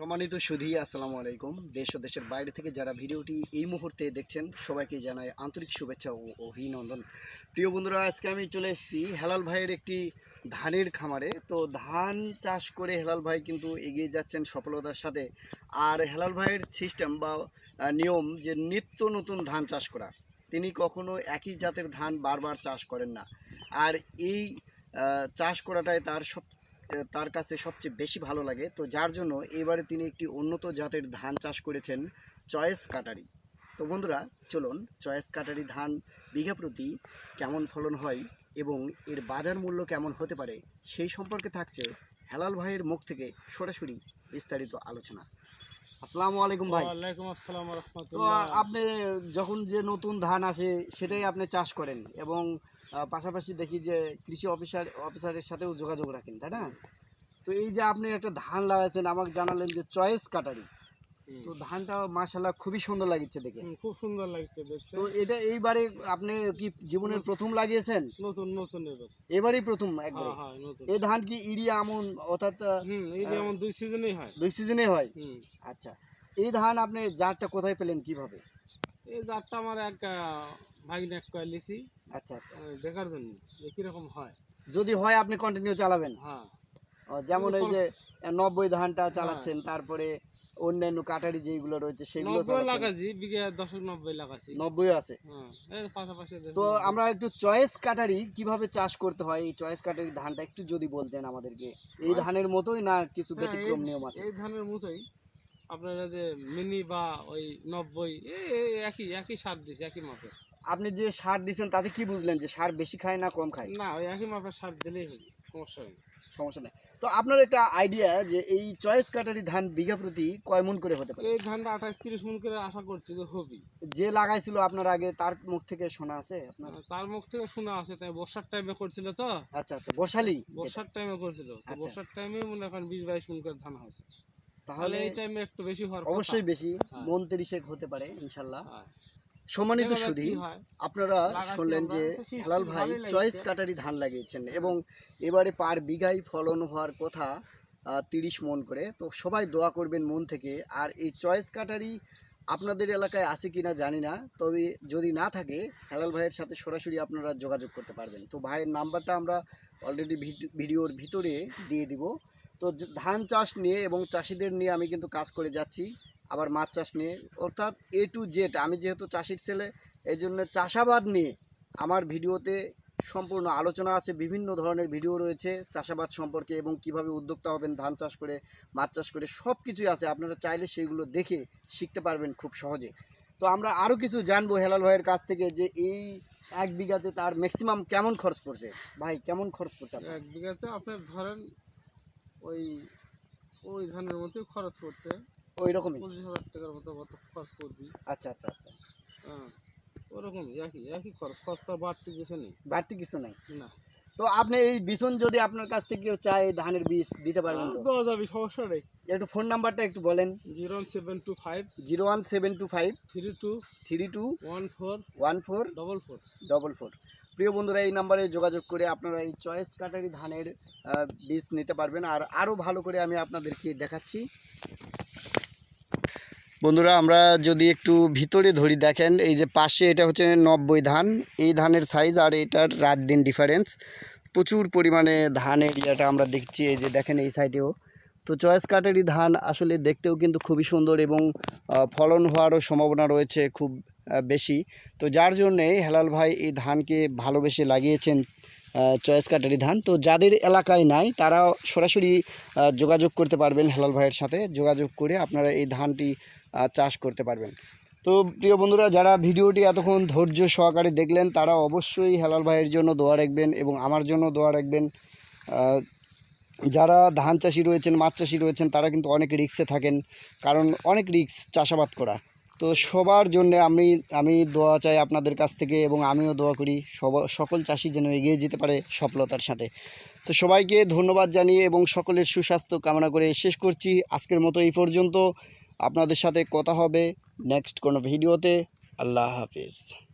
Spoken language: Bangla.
সম্মানিত সুধী, আসসালামু আলাইকুম। দেশ ও দেশের বাইরে থেকে যারা ভিডিওটি এই মুহূর্তে দেখছেন, সবাইকে জানাই আন্তরিক শুভেচ্ছা ও অভিনন্দন। প্রিয় বন্ধুরা, আজকে আমি চলে এসেছি হেলাল ভাইয়ের একটি ধানের খামারে। তো ধান চাষ করে হেলাল ভাই কিন্তু এগিয়ে যাচ্ছেন সফলতার সাথে। আর হেলাল ভাইয়ের সিস্টেম বা নিয়ম যে নিত্য নতুন ধান চাষ করা, তিনি কখনো একই জাতের ধান বারবার চাষ করেন না। আর এই চাষ করাটাই তার সব তার কাছে সবচেয়ে বেশি ভালো লাগে। তো যার জন্য এবারে তিনি একটি উন্নত জাতের ধান চাষ করেছেন চয়েস কাটারি। তো বন্ধুরা, চলুন চয়েস কাটারি ধান বিঘা প্রতি কেমন ফলন হয় এবং এর বাজার মূল্য কেমন হতে পারে সেই সম্পর্কে থাকছে হেলাল ভাইয়ের মুখ থেকে সরাসরি বিস্তারিত আলোচনা। আসসালামু আলাইকুম ভাই। ওয়ালাইকুম আসসালাম তো আপনি যখন যে নতুন ধান আসে সেটাই আপনি চাষ করেন এবং পাশাপাশি দেখি যে কৃষি অফিসার অফিসারের সাথেও যোগাযোগ রাখেন তাই না? তো এই যে আপনি একটা ধান লাগাইছেন আমাকে জানালেন যে চয়েস কাটারি। তো ধানটা মাশাল্লাহ খুবই সুন্দর লাগছে দেখে। খুব সুন্দর লাগছে দেখতে। তো এটা এইবারে আপনি কি জীবনের প্রথম লাগিয়েছেন? নতুন নতুন এবার। এবারেই প্রথম একবারে? হ্যাঁ হ্যাঁ নতুন। এই ধান কি ইড়িয়া আমন অর্থাৎ হুম যে দুই সিজনেই হয়। দুই সিজনে হয়? আচ্ছা এই ধান আপনি জাতটা কোথায় পেলেন কীভাবে? এই জাতটা আমার এক ভাগিনে এক লিছি। আচ্ছা আচ্ছা। দেখার জন্য যে কীরকম হয়। যদি হয় আপনি কন্টিনিউ চালাবেন? হ্যাঁ। যেমন এই যে নব্বই ধানটা চালাচ্ছেন তারপরে অন্যান্য কাটারি যেগুলো রয়েছে সেগুলো নব্বই লাগাছি বিঘা দশক নব্বই লাগাছি নব্বই আছে। হ্যাঁ এই তো আমরা একটু চয়েস কাটারি কীভাবে চাষ করতে হয় এই চয়েস কাটারি ধানটা একটু যদি বলতেন আমাদেরকে। এই ধানের মতোই না কিছু হ্যাঁ, ব্যতিক্রম নিয়ম আছে? এই ধানের মতোই। আপনারা যে মিনি বা ওই নব্বই একই একই সার দিছে একই মাপের। আপনি যে সার দিচ্ছেন তাতে কি বুঝলেন যে সার বেশি খায় না কম খায়? না ওই একই মাপের সার দিলেই হবে সমস্যা নেই। সমস্যা নেই। তো আপনার একটা আইডিয়া যে এই চয়েস কাটারি ধান বিঘা প্রতি কয় মন করে হতে পারে? এই ধানটা আঠাশ তিরিশ মন করে আশা করছি যে হবি যে লাগাইছিল আপনার আগে তার মুখ থেকে শোনা আছে আপনার? তার মুখ থেকে শোনা আছে তাই বর্ষার টাইমে করছিল তো। আচ্ছা আচ্ছা বসালি বর্ষার টাইমে করছিল। আচ্ছা। বর্ষার টাইমে মনে করেন বিশ বাইশ মন করে ধান হয়েছে। তাহলে তাহলে এই টাইমে একটু বেশি হওয়ার অবশ্যই বেশি। হ্যাঁ। মন তিরিশেক হতে পারে ইনশাল্লাহ। হ্যাঁ। সম্মানিত সুধী আপনারা শুনলেন যে হেলাল ভাই চয়েস কাটারি ধান লাগিয়েছেন এবং এবারে পার বিঘায় ফলন হওয়ার কথা তিরিশ মন করে। তো সবাই দোয়া করবেন মন থেকে। আর এই চয়েস কাটারি আপনাদের এলাকায় আছে কিনা জানি না। তবে যদি না থাকে হেলাল ভাইয়ের সাথে সরাসরি আপনারা যোগাযোগ করতে পারবেন। তো ভাইয়ের নাম্বারটা আমরা অলরেডি ভিডিওর ভিতরে দিয়ে দিব। তো ধান চাষ নিয়ে এবং চাষিদের নিয়ে আমি কিন্তু কাজ করে যাচ্ছি। আবার মাছ চাষ নিয়ে। অর্থাৎ এ টু জেড আমি যেহেতু চাষির ছেলে এই জন্য চাষাবাদ নিয়ে আমার ভিডিওতে সম্পূর্ণ আলোচনা আছে, বিভিন্ন ধরনের ভিডিও রয়েছে চাষাবাদ সম্পর্কে এবং কীভাবে উদ্যোক্তা হবেন, ধান চাষ করে, মাছ চাষ করে সব কিছুই আছে। আপনারা চাইলে সেইগুলো দেখে শিখতে পারবেন খুব সহজে। তো আমরা আরও কিছু জানব হেলাল ভাইয়ের কাছ থেকে যে এই এক বিঘাতে তার ম্যাক্সিমাম কেমন খরচ পড়ছে? ভাই, কেমন খরচ পড়ছে? এক বিঘাতে আপনার ধরেন ওই ওই ধানের মতোই খরচ পড়ছে। ওই রকমই পঁচিশ হাজার টাকার মতো কত খরচ পড়বি আচ্ছা আচ্ছা আচ্ছা। হ্যাঁ ওরকমই একই একই খরচ খরচ তো বাড়তি কিছু নেই। বাড়তি কিছু নাই? না। তো আপনি এই যদি আপনার কাছ থেকে কেউ চায় ধানের বীজ দিতে পারবেন তো? দেওয়া যাবে সমস্যা নেই। একটু ফোন নাম্বারটা একটু বলেন। Zero seven two five zero one seven two five three two three two one four one four double four. Double four. প্রিয় বন্ধুরা এই নাম্বারে যোগাযোগ করে আপনারা এই চয়েস কাটারি ধানের বীজ নিতে পারবেন। আর আরও ভালো করে আমি আপনাদেরকে দেখাচ্ছি। বন্ধুরা, আমরা যদি একটু ভিতরে ধরি, দেখেন এই যে পাশে এটা হচ্ছে নব্বই ধান। এই ধানের সাইজ আর এটার রাত দিন ডিফারেন্স প্রচুর পরিমাণে ধান এরিয়াটা আমরা দেখছি, এই যে দেখেন এই সাইডেও তো চয়েস কাটারি ধান আসলে দেখতেও কিন্তু খুবই সুন্দর এবং ফলন হওয়ারও সম্ভাবনা রয়েছে খুব বেশি। তো যার জন্যে হেলাল ভাই এই ধানকে ভালোবেসে লাগিয়েছেন চয়েস কাটারি ধান। তো যাদের এলাকায় নাই তারা সরাসরি যোগাযোগ করতে পারবেন হেলাল ভাইয়ের সাথে। যোগাযোগ করে আপনারা এই ধানটি চাষ করতে পারবেন। তো প্রিয় বন্ধুরা, যারা ভিডিওটি এতক্ষণ ধৈর্য সহকারে দেখলেন, তারা অবশ্যই হেলাল ভাইয়ের জন্য দোয়া রাখবেন এবং আমার জন্য দোয়া রাখবেন। যারা ধান চাষি রয়েছেন, মাছ চাষি রয়েছেন, তারা কিন্তু অনেক রিক্সে থাকেন, কারণ অনেক রিক্স চাষাবাদ করা। তো সবার জন্য আমি আমি দোয়া চাই আপনাদের কাছ থেকে এবং আমিও দোয়া করি সব, সকল চাষি যেন এগিয়ে যেতে পারে সফলতার সাথে। তো সবাইকে ধন্যবাদ জানিয়ে এবং সকলের সুস্বাস্থ্য কামনা করে শেষ করছি। আজকের মতো এই পর্যন্ত। আপনাদের সাথে কথা হবে নেক্সট কোনো ভিডিওতে। আল্লাহ হাফিজ।